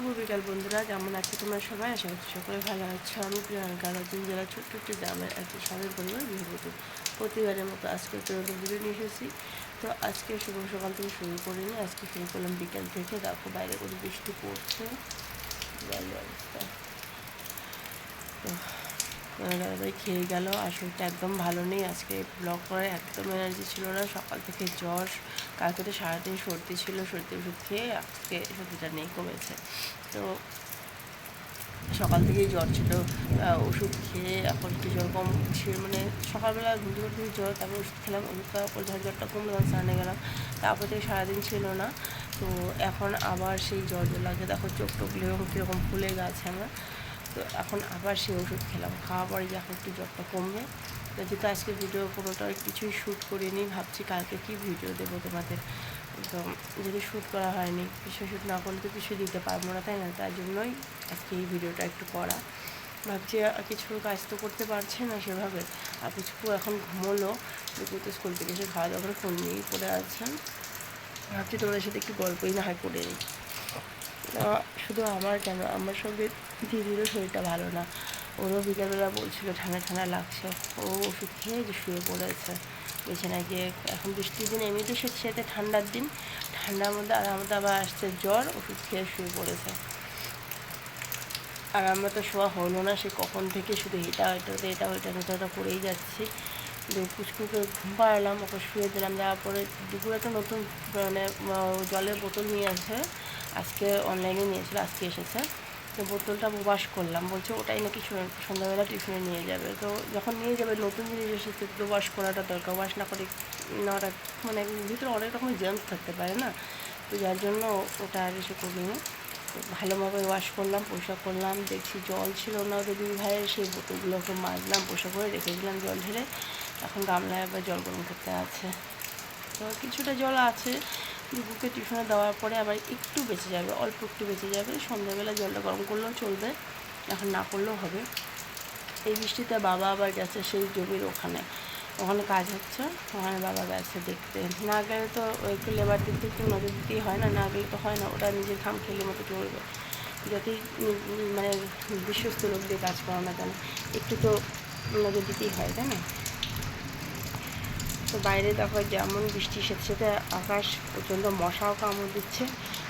শুভ বিকাল বন্ধুরা যেমন আছো তোমরা সবাই? আশা করছি সকলে ভালো আছো। আমি প্রিয়াঙ্কা নতুন জেলা ছোট্ট একটি গ্রামের একটি স্বামীর পরিবার গৃহবধূ প্রতিবারের মতো আজকে তোমাদের ভিডিও নিয়ে এসেছি। তো আজকে শুভ সকাল থেকে শুরু করিনি আজকে শুরু করলাম বিকাল থেকে। দেখো বাইরে করে বৃষ্টি পড়ছে। ভালো অবস্থা। তো দাদাভাই খেয়ে গেল। আর শরীরটা একদম ভালো নেই। আজকে ব্লগ করার একদম এনার্জি ছিল না। সকাল থেকে জ্বর, কালকে তো সারাদিন সর্দি ছিল। সর্দি ওষুধ খেয়ে আজকে সর্দিটা নেই, কমেছে। তো সকাল থেকেই জ্বর ছিল। ওষুধ খেয়ে এখন একটু জ্বর কম মানে সকালবেলা থেকে উঠে জ্বর, তারপর ওষুধ খেলাম, ওষুধ খাওয়ার পর জ্বরটা কমলো তখন স্নানে গেলাম। তারপর থেকে সারাদিন ছিল না। তো এখন আবার সেই জ্বর জ্বর লাগে দেখো চোখ টোক কীরকম ফুলে গেছে আমার। তো এখন আবার সেই ওষুধ খেলাম। খাওয়ার পরে এখন একটু জ্বরটা কমবে। তো যেহেতু আজকে ভিডিও কোনোটা কিছুই শ্যুট করিনি, ভাবছি কালকে কি ভিডিও দেবো তোমাদের। তো যদি শ্যুট করা হয়নি, কিছু শ্যুট না করলে তো কিছু দিতে পারব না, তাই না? তার জন্যই আজকে এই ভিডিওটা একটু করা। ভাবছি কিছু কাজ তো করতে পারছে না সেভাবে। আর কিছু এখন ঘুমোলো তো স্কুল থেকে এসে খাওয়া দাওয়া করে ফোন নিয়েই পড়ে আছেন ভাবছি তোমাদের সাথে একটু গল্পই না হয় করে নিই। শুধু আমার কেন, আমার সঙ্গে দিদিরও শরীরটা ভালো না। ওরও বিকেলবেলা বলছিল, ঠান্ডা ঠান্ডা লাগছে। ও ওষুধ খেয়ে যে শুয়ে পড়েছে। বিছানায় গিয়ে এখন বৃষ্টির দিন, এমনিতে সে সেতে ঠান্ডার দিন। ঠান্ডার মধ্যে আর আমাদের আবার আসছে জ্বর, ওষুধ খেয়ে শুয়ে পড়েছে। আর আমরা তো শোয়া হলো না, সে কখন থেকে শুধু এটা ওইটাতে এটা ওইটা ওটা করেই যাচ্ছি। পুচকুকে ঘুম পাড়ালাম, ওকে শুয়ে দিলাম, দেওয়ার পরে দুপুরে একটা নতুন মানে জলের বোতল নিয়ে আসে, আজকে অনলাইনে নিয়েছিল আজকে এসেছে। তো বোতলটা ওয়াশ করলাম, বলছে ওটাই নাকি সন্ধ্যা- সন্ধ্যাবেলা টিফিনে নিয়ে যাবে। তো যখন নিয়ে যাবে, নতুন জিনিস এসেছে, তো ওয়াশ করাটা দরকার। ওয়াশ না করে নেওয়াটা মানে ভিতরে অনেক রকমের জার্মস থাকতে পারে না? তো যার জন্য ওটা আর এসে করিনি। তো ভালোভাবে ওয়াশ করলাম পরিষ্কার করলাম, দেখছি জল ছিল না ওদের দুই ভাইয়ের, সেই বোতলগুলোকে মাজলাম পরিষ্কার করে রেখে দিলাম জল ঢেলে। এখন গামলায় আবার জল গরম করতে আছে। তো কিছুটা জল আছে। দুপুরকে টিউশনে দেওয়ার পরে আবার একটু বেঁচে যাবে, অল্প একটু বেঁচে যাবে। সন্ধ্যাবেলা জলটা গরম করলেও চলবে, এখন না করলেও হবে। এই বৃষ্টিতে বাবা আবার গেছে সেই জমির ওখানে। ওখানে কাজ হচ্ছে, ওখানে বাবা গেছে দেখতে। না গেলে তো একটু লেবার দিক একটু নজর দিতেই হয় না না গেলে তো হয় না। ওটা নিজের খাম খেলে মতো চলবে। যতই মানে বিশ্বস্ত লোক দিয়ে কাজ করো না কেন, একটু তো নজর দিতেই হয়, তাই না? তো বাইরে দেখো যেমন বৃষ্টির সাথে সাথে আকাশ প্রচণ্ড মশাও কামড় দিচ্ছে।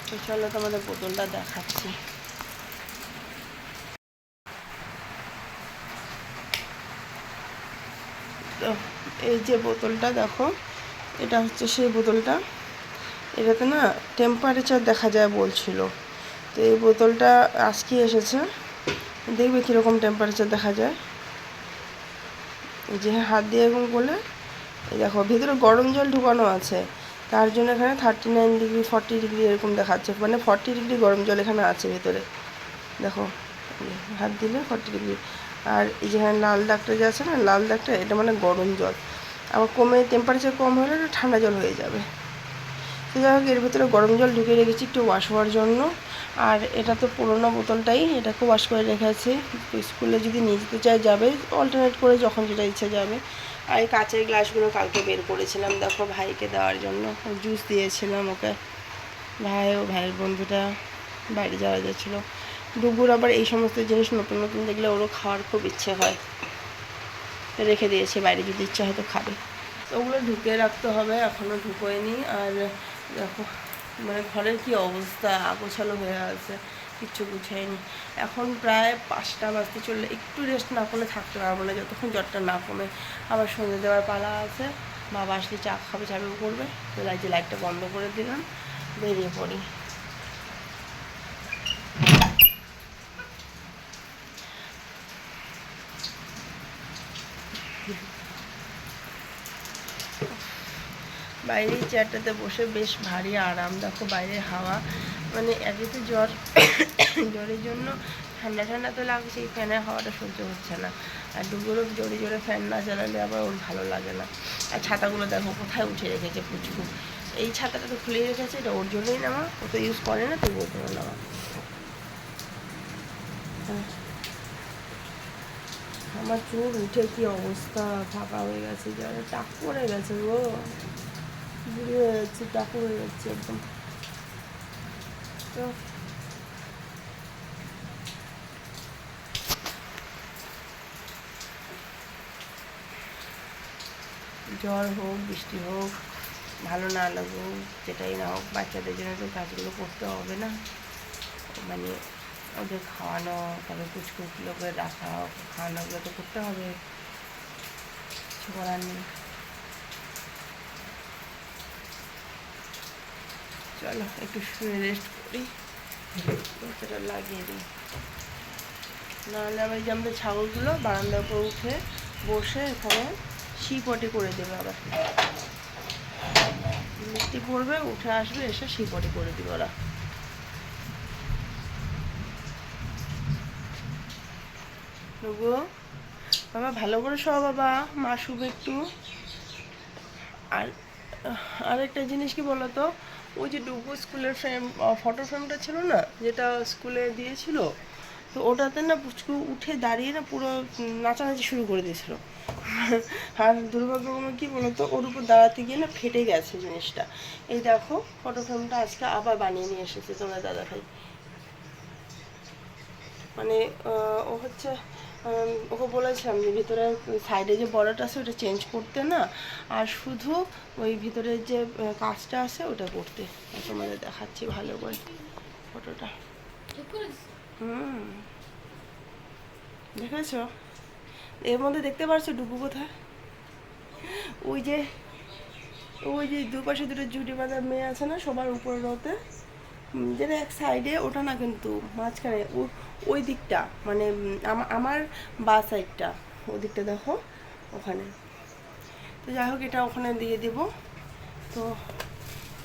তো চলো তোমাদের বোতলটা দেখাচ্ছি। তো এই যে বোতলটা দেখো, এটা হচ্ছে সেই বোতলটা। এটাতে না টেম্পারেচার দেখা যায় বলছিল। তো এই বোতলটা আজকে এসেছে। দেখবে কীরকম টেম্পারেচার দেখা যায়। যে হাত দিয়ে এরকম করলে দেখো, ভেতরে গরম জল ঢুকানো আছে। তার জন্য এখানে thirty nine degree forty degree এরকম দেখাচ্ছে। মানে ফর্টি ডিগ্রি গরম জল এখানে আছে ভেতরে। দেখো হাত দিলে ফর্টি ডিগ্রি আর এই যেখানে লাল দাগটা যে আছে না, লাল দাগটা, এটা মানে গরম জল। আবার কমে টেম্পারেচার কম হলে এটা ঠান্ডা জল হয়ে যাবে। তো যাই হোক, এর ভেতরে গরম জল ঢুকিয়ে রেখেছি একটু ওয়াশ হওয়ার জন্য। আর এটা তো পুরোনো বোতলটাই এটাকে ওয়াশ করে রেখেছি। স্কুলে যদি নিয়ে যেতে চায় যাবে অল্টারনেট করে যখন যেটা ইচ্ছা যাবে। আর এই কাঁচের গ্লাসগুলো কালকে বের করেছিলাম, দেখো ভাইকে দেওয়ার জন্য। জুস দিয়েছিলাম ওকে। ভাই ও ভাইয়ের বন্ধুটা বাইরে যাওয়া যাচ্ছিল ডুবুর আবার এই সমস্ত জিনিস নতুন নতুন দেখলে ওরও খাওয়ার খুব ইচ্ছে হয়। রেখে দিয়েছে, বাইরে যদি ইচ্ছা হয় তো খাবে। ওগুলো ঢুকিয়ে রাখতে হবে এখনও ঢুকোয়নি। আর দেখো মানে ঘরের কি অবস্থা, আগোছালো হয়ে আছে। কিচ্ছু গুছায়নি। এখন প্রায় পাঁচটা বাজতে চললে একটু রেস্ট না করলে থাকতে পারব না, যতক্ষণ জ্বরটা না কমে। আবার সন্ধে দেওয়ার পালা আছে, বাবা আসলে চা খাবে চালু করবে। তো লাইটে লাইটটা বন্ধ করে দিলাম, বেরিয়ে পড়ি। বাইরের চেয়ারটাতে বসে বেশ ভারী আরাম। দেখো বাইরের হাওয়া। মানে একে তো জ্বর, জ্বরের জন্য ঠান্ডা ঠান্ডা তো লাগছেই ফ্যানের হাওয়াটা সহ্য হচ্ছে না। আর দুপুরও জোরে জোরে ফ্যান না চালালে আবার ওর ভালো লাগে না। আর ছাতাগুলো দেখো কোথায় উঠে রেখেছে পুচকু। এই ছাতাটা তো খুলে রেখেছে, এটা ওর জন্যই নেওয়া, ও তো ইউজ করে না তো ওর জন্য নেওয়া। আমার চোখ উঠে কি অবস্থা, ফাঁকা হয়ে গেছে জ্বরে টাক পড়ে গেছে গো। বুড়ি হয়ে যাচ্ছে টাকু হয়ে যাচ্ছে একদম। তো জ্বর হোক, বৃষ্টি হোক, ভালো না লাগুক, যেটাই না হোক, বাচ্চাদের জন্য তো কাজগুলো করতে হবে না। মানে ওদের খাওয়ানো, তারপরে লোকের রাখা খাওয়ানোগুলো তো করতে হবে। কিছু করার নেই। চলো, একটু শুয়ে রেস্ট করি। বাচ্চাটা লাগিয়ে দিই। নাহলে আবার যে আমাদের ছাগলগুলো বারান্দার উপর উঠে বসে এখানে শিপটি করে দেবে আবার। বৃষ্টি পড়বে, উঠে আসবে, এসে শিপটি করে দিবে ওরা। নবু বাবা ভালো করে শো বাবা, মা শুভ একটু। আর আরেকটা জিনিস কি বলতো? ওই যে ডুবু স্কুলের ফ্রেম ফটো ফ্রেমটা ছিল না, যেটা স্কুলে দিয়েছিল, তো ওটাতে না পুচকু উঠে দাঁড়িয়ে না পুরো নাচানাচি শুরু করে দিয়েছিল। আর দুর্ভাগ্যক্রমে কি বলতো, ওর উপর দাঁড়াতে গিয়ে না ফেটে গেছে জিনিসটা। এই দেখো ফটো ফ্রেমটা আজকে আবার বানিয়ে নিয়ে এসেছে তোমরা দাদা ভাই। মানে ও হচ্ছে ওকে বলেছিলাম যে ভিতরে সাইডে যে বর্ডারটা আছে, ওটা চেঞ্জ করতে না। আর শুধু ওই ভিতরের যে কাজটা আছে, ওটা করতে। তোমাদের দেখাচ্ছি ভালো করে ফটোটা হুম। দেখেছ? এর মধ্যে দেখতে পারছ ডুবু কোথায়? ওই যে ওই যে দুপাশে দুটো জুটি বাঁধা মেয়ে আছে না, সবার উপরে রোতে যেটা এক সাইডে ওটা না কিন্তু মাঝখানে ওই দিকটা মানে আমার বা সাইডটা ওই দিকটা দেখো, ওখানে। তো যাই হোক, এটা ওখানে দিয়ে দেব। তো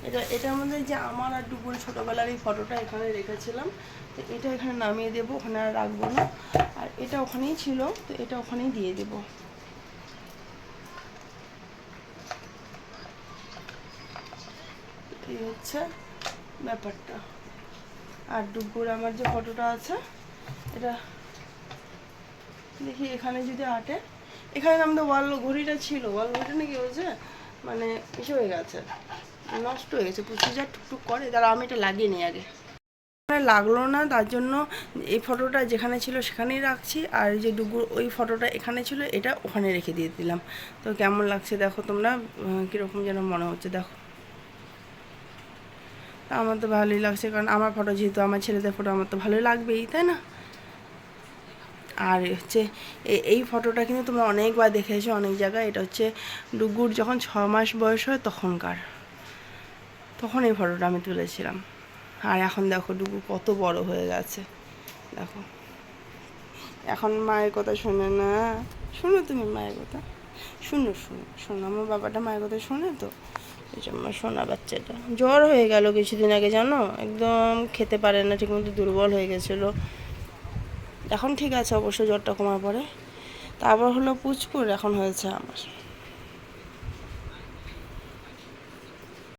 এটা, এটার মধ্যে যে আমার আর ডুবুর ছোটোবেলার এই ফটোটা এখানে রেখেছিলাম, তো এটা এখানে নামিয়ে দেবো, ওখানে আর রাখব না। আর এটা ওখানেই ছিল, তো এটা ওখানেই দিয়ে দেবো। এই হচ্ছে ব্যাপারটা। আর ডুবুর আমার যে ফটোটা আছে, এটা দেখি এখানে যদি আটে। এখানে আমাদের ওয়াল, ঘড়িটা ছিল। ওয়াল ঘড়িটা নাকি হয়েছে মানে এসে হয়ে গেছে, নষ্ট হয়ে গেছে প্রচুর যা টুকটুক করে। তারা আমি এটা লাগিয়ে নিই আগে। লাগল না, তার জন্য এই ফটোটা যেখানে ছিল সেখানেই রাখছি। আর যে ডুগুর ওই ফটোটা এখানে ছিল, এটা ওখানে রেখে দিয়ে দিলাম। তো কেমন লাগছে দেখো তোমরা? কীরকম যেন মনে হচ্ছে, দেখো। আমার তো ভালোই লাগছে, কারণ আমার ফটো যেহেতু আমার ছেলেদের ফটো আমার তো ভালোই লাগবেই, তাই না? আর হচ্ছে এই ফটোটা কিন্তু তোমরা অনেকবার দেখেছ অনেক জায়গায়, এটা হচ্ছে ডুগুর যখন ছ মাস বয়স হয় তখনকার। তখন এই ফটোটা আমি তুলেছিলাম। আর এখন দেখো ডুগু কত বড় হয়ে গেছে। দেখো। এখন মায়ের কথা শোনে না। শোনো তুমি মায়ের কথা। শুনো শুনো, শোনো। আমার বাবাটা মায়ের কথা শোনে তো? আমার সোনা বাচ্চাটা। জ্বর হয়ে গেল কিছুদিন আগে, জানো? একদম খেতে পারে না, ঠিকমতো দুর্বল হয়ে গেছিল। এখন ঠিক আছে, অবশ্য জ্বরটা কমার পরে। তারপর হলো পুচপুর, এখন হয়েছে আমার।